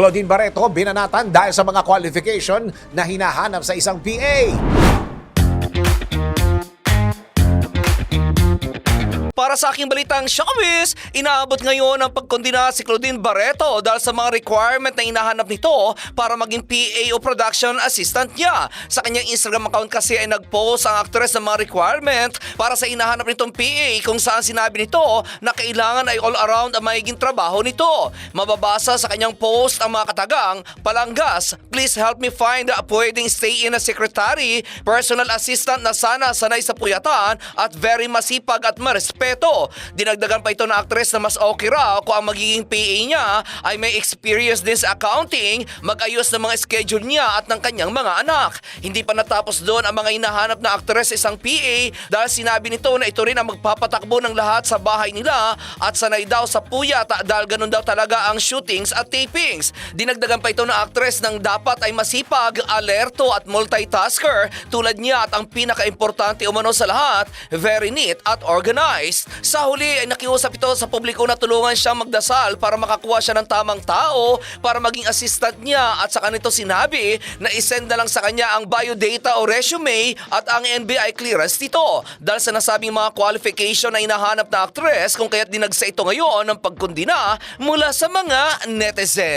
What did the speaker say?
Claudine Barreto binanatan dahil sa mga qualification na hinahanap sa isang PA. Para sa aking balitang showbiz, inaabot ngayon ang pagkondina si Claudine Barreto dahil sa mga requirement na hinahanap nito para maging PA o production assistant niya. Sa kanyang Instagram account kasi ay nag-post ang actress ng mga requirement para sa hinahanap nitong PA kung saan sinabi nito na kailangan ay all around ang magiging trabaho nito. Mababasa sa kanyang post ang mga katagang, palanggas, please help me find a pwedeng stay in a secretary, personal assistant na sana sanay sa puyatan at very masipag at marespeto. Dinagdagan pa ito na actress na mas okay raw kung ang magiging PA niya ay may experience din sa accounting, mag-ayos ng mga schedule niya at ng kanyang mga anak. Hindi pa natapos doon ang mga hinahanap na actress sa isang PA dahil sinabi nito na ito rin ang magpapatakbo ng lahat sa bahay nila at sanay daw sa puyat dahil ganun daw talaga ang shootings at tapings. Dinagdagan pa ito na actress ng dapat ay masipag, alerto at multitasker tulad niya at ang pinaka-importante umano sa lahat, very neat at organized. Sa huli ay nakiusap ito sa publiko na tulungan siyang magdasal para makakuha siya ng tamang tao para maging assistant niya. At saka nito sinabi na isend na lang sa kanya ang biodata o resume at ang NBI clearance nito dahil sa nasabing mga qualification na hinahanap na actress kung kaya't dinagsa ito ngayon ng pagkundina mula sa mga netizen.